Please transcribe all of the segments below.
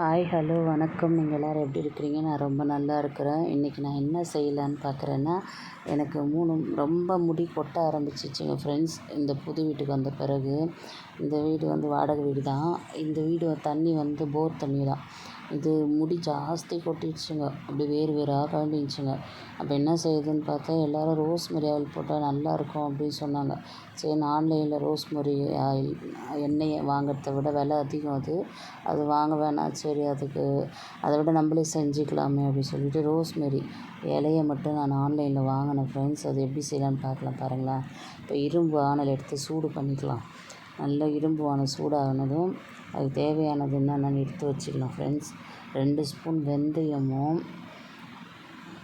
Hi hello வணக்கம். நீங்கள் எல்லோரும் எப்படி இருக்கிறீங்க? நான் ரொம்ப நல்லா இருக்கிறேன். இன்றைக்கி நான் என்ன செய்யலான்னு பார்க்குறேன்னா எனக்கு மூணு ரொம்ப முடி கொட்ட ஆரம்பிச்சிச்சுங்க ஃப்ரெண்ட்ஸ் இந்த புது வீட்டுக்கு வந்த பிறகு இந்த வீடு வந்து வாடகை வீடு தான் இந்த வீடு தண்ணி வந்து போர் தண்ணி தான் இது முடி ஜாஸ்தி கொட்டிடுச்சுங்க. அப்படி வேறு வேறாக காண்டிச்சுங்க அப்போ என்ன செய்யுதுன்னு பார்த்தா எல்லோரும் ரோஸ்மெரி ஆயில் போட்டால் நல்லாயிருக்கும் அப்படின்னு சொன்னாங்க. சரி நான் ஆன்லைனில் ரோஸ்மெரி ஆயில் எண்ணெயை வாங்குறத விட விலை அதிகம் அது. அது வாங்க வேணாம். சரி அதுக்கு அதை விட நம்மளே செஞ்சுக்கலாமே அப்படின்னு சொல்லிட்டு ரோஸ்மெரி இலையை மட்டும் நான் ஆன்லைனில் வாங்கினேன். ஃப்ரெண்ட்ஸ் அது எப்படி செய்யலான்னு பார்க்கலாம் பாருங்களேன். இப்போ இரும்பு ஆனல் எடுத்து சூடு பண்ணிக்கலாம். நல்ல இரும்பு வானல் சூடானதும் அதுக்கு தேவையானது என்னென்னு எடுத்து வச்சுக்கலாம் ஃப்ரெண்ட்ஸ் ரெண்டு ஸ்பூன் வெந்தயமும்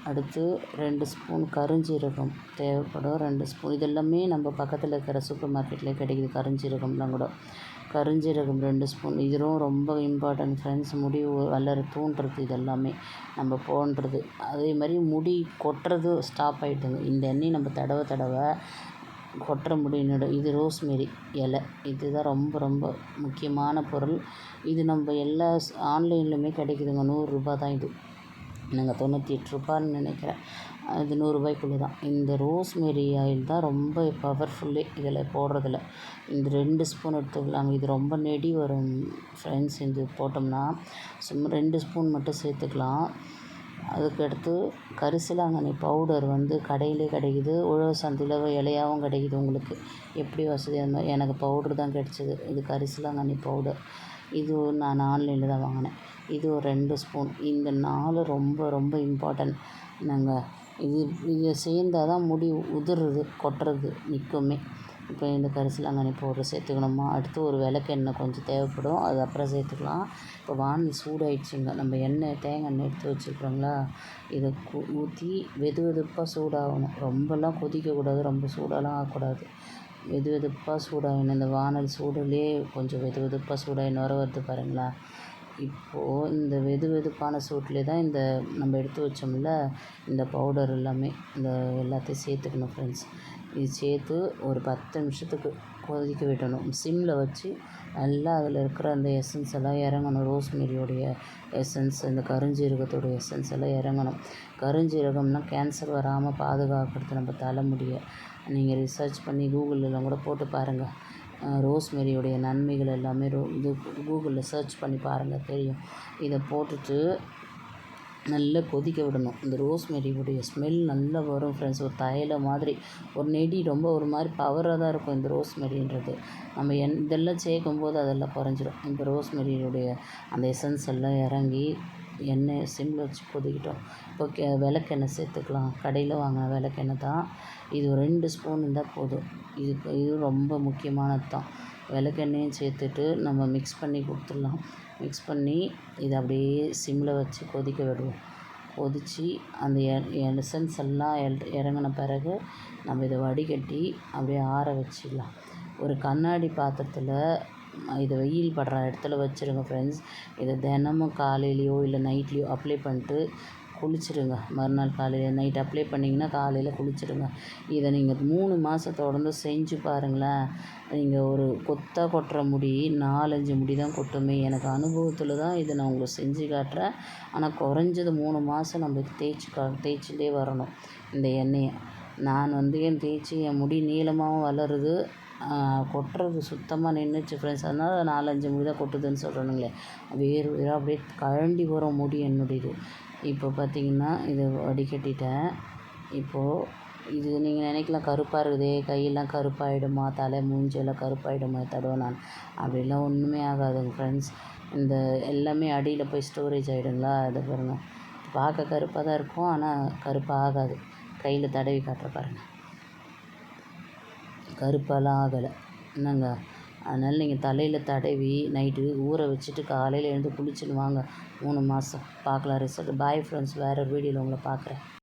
அடுத்து ரெண்டு ஸ்பூன் கருஞ்சீரகம் தேவைப்படும். ரெண்டு ஸ்பூன் இதெல்லாமே நம்ம பக்கத்தில் இருக்கிற சூப்பர் மார்க்கெட்டில் கிடைக்குது கருஞ்சீரகம்லாம் கூட. கருஞ்சீரகம் ரெண்டு ஸ்பூன் இதுவும் ரொம்ப இம்பார்ட்டன்ட் ஃப்ரெண்ட்ஸ் முடி வளர தூண்டுறது இதெல்லாமே நம்ம போன்றது. அதே மாதிரி முடி கொட்டுறது ஸ்டாப் ஆகிட்டுங்க இந்த எண்ணெய் நம்ம தடவை தடவை கொட்டுற நடு இது ரோஸ்மெரி இலை. இதுதான் ரொம்ப ரொம்ப முக்கியமான பொருள். இது நம்ம எல்லா ஆன்லைன்லையுமே கிடைக்குதுங்க. நூறுரூபா தான் இது. நாங்கள் தொண்ணூற்றி எட்டு ரூபான்னு நினைக்கிறேன். இது நூறுரூபாய்க்குள்ளே தான். இந்த ரோஸ்மெரி ஆயில் தான் ரொம்ப பவர்ஃபுல்லே இதில் போடுறதில்ல. இந்த ரெண்டு ஸ்பூன் எடுத்துக்கலாங்க. இது ரொம்ப நெடி வரும். ஃப்ரெண்ட்ஸ் இது போட்டோம்னா சும்மா ரெண்டு ஸ்பூன் மட்டும் சேர்த்துக்கலாம். அதுக்கடுத்து கரிசலாங்கண்ணி பவுடர் வந்து கடையிலே கிடைக்குது. உழவர் சந்தையில் இலையாகவும் கிடைக்குது உங்களுக்கு. எப்படி வசதியாக இருந்தால் எனக்கு பவுட்ரு தான் கிடச்சிது. இது கரிசலாங்கண்ணி பவுடர் இது நான் ஆன்லைனில் தான் வாங்கினேன். இது ஒரு ரெண்டு ஸ்பூன் இந்த நாலு ரொம்ப ரொம்ப இம்பார்ட்டன்ட் நாங்கள் இது இதை சேர்ந்தால் தான் முடி உதிர்றது கொட்டுறது நிற்குமே இப்போ இந்த கரிசலாங்கண்ணி பவுடர் சேர்த்துக்கணுமா? அடுத்து ஒரு விளக்கு எண்ணெய் கொஞ்சம் தேவைப்படும். அது அப்புறம் சேர்த்துக்கலாம். இப்போ வானல் சூடாயிடுச்சுங்க. நம்ம எண்ணெய் தேங்காய் எண்ணெய் எடுத்து வச்சுருக்குறோங்களா? இதை ஊற்றி வெது வெதுப்பாக சூடாகணும். ரொம்பலாம் கொதிக்கக்கூடாது. ரொம்ப சூடாலாம் ஆகக்கூடாது. வெது வெதுப்பாக சூடாகணும். இந்த வானல் சூடுலேயே கொஞ்சம் வெது வெதுப்பாக சூடாகி நுர வருது பாருங்களா? இப்போது இந்த வெது வெதுப்பான சூட்லேயே தான் இந்த நம்ம எடுத்து வச்சோம்ல இந்த பவுடர் எல்லாமே இந்த எல்லாத்தையும் சேர்த்துக்கணும் ஃப்ரெண்ட்ஸ் இது சேர்த்து ஒரு பத்து நிமிஷத்துக்கு கொதிக்க விடணும். சிம்மில் வச்சு நல்லா அதில் இருக்கிற அந்த எசன்ஸ் எல்லாம் இறங்கணும். ரோஸ்மெரியோடைய எசன்ஸ் இந்த கருஞ்சீரகத்தோடைய எசன்ஸ் எல்லாம் இறங்கணும். கருஞ்சீரகம்னா கேன்சர் வராமல் பாதுகாக்கிறது நம்ம தலைமுடியை. நீங்கள் ரிசர்ச் பண்ணி கூகுளெலாம் கூட போட்டு பாருங்கள் ரோஸ்மெரியோடைய நன்மைகள் எல்லாமே ரோ இது கூகுளில் சர்ச் பண்ணி பாருங்கள் தெரியும். இதை போட்டுட்டு நல்லா கொதிக்க விடணும். இந்த ரோஸ்மெரியுடைய ஸ்மெல் நல்லா வரும் ஃப்ரெண்ட்ஸ் ஒரு தைலம் மாதிரி ஒரு நெடி ரொம்ப ஒரு மாதிரி பவராக தான் இருக்கும் இந்த ரோஸ்மெரின்றது. நம்ம என் இதெல்லாம் சேர்க்கும்போது அதெல்லாம் குறைஞ்சிரும். இந்த ரோஸ்மெரியுடைய அந்த எசன்ஸ் எல்லாம் இறங்கி எண்ணெய் சிம்மில் வச்சு கொதிக்கிட்டோம். இப்போ கே விளக்கெண்ணெய் சேர்த்துக்கலாம். கடையில் வாங்கின விளக்கெண்ணெய் தான். இது ஒரு ரெண்டு ஸ்பூன் இருந்தால் போதும். இது இது ரொம்ப முக்கியமானது தான். விளக்கெண்ணையும் சேர்த்துட்டு நம்ம மிக்ஸ் பண்ணி கொடுத்துட்லாம். மிக்ஸ் பண்ணி இதை அப்படியே சிம்மில் வச்சு கொதிக்க விடுவோம். கொதித்து அந்த எசன்ஸ் எல்லாம் இறங்கின பிறகு நம்ம இதை வடிகட்டி அப்படியே ஆற வச்சிடலாம். ஒரு கண்ணாடி பாத்திரத்தில் இதை வெயில் படுற இடத்துல வச்சுருங்க ஃப்ரெண்ட்ஸ் இதை தினமும் காலையிலையோ இல்லை நைட்லேயோ அப்ளை பண்ணிட்டு குளிச்சிடுங்க. மறுநாள் காலையில் நைட் அப்ளை பண்ணிங்கன்னா காலையில் குளிச்சிடுங்க. இதை நீங்கள் மூணு மாதம் தொடர்ந்து செஞ்சு பாருங்களேன். நீங்கள் ஒரு கொத்தாக கொட்டுற முடி நாலஞ்சு முடி தான் கொட்டுமே. எனக்கு அனுபவத்தில் தான் இதை நான் உங்களுக்கு செஞ்சு காட்டுறேன். ஆனால் குறைஞ்சது மூணு மாதம் நம்ம தேய்ச்சி கா தேய்ச்சிட்டே வரணும். இந்த எண்ணெயை. நான் வந்து என் தேய்ச்சி என் முடி நீளமாகவும் வளருது. கொட்டுறது சுத்தமாக நின்றுச்சு ஃப்ரெண்ட்ஸ் அதனால் நாலஞ்சு முடி தான் கொட்டுதுன்னு சொல்கிறேனுங்களே வேர் வேறு அப்படியே கழண்டி வரும் முடி என்னுடையது. இப்போ பார்த்திங்கன்னா இது வடிகட்டிட்டேன் இப்போது இது நீங்கள் நினைக்கலாம் கருப்பாக இருக்குதே கையெல்லாம் கருப்பாகிடுமா தலை மூஞ்செல்லாம் கருப்பாகிடுமா நான். அப்படிலாம் ஒன்றுமே ஆகாதுங்க ஃப்ரெண்ட்ஸ் இந்த எல்லாமே அடியில் போய் ஸ்டோரேஜ் ஆகிடுங்களா அதை பாருங்கள் பார்க்க கருப்பாக தான் இருக்கும் ஆனால் கருப்பாக ஆகாது. கையில் தடவி காட்டுற பாருங்கள் கருப்பாலாம் ஆகலை. என்னங்க? அதனால் நீங்கள் தலையில் தடவி நைட்டு ஊற வச்சுட்டு காலையில் எழுந்து குளிச்சுன்னு வாங்க. மூணு மாதம் பார்க்கலாம் ரிசல்ட் பாய் ஃப்ரெண்ட்ஸ் வேறு ஒரு வீடியோவில் உங்களை பார்க்குறேன்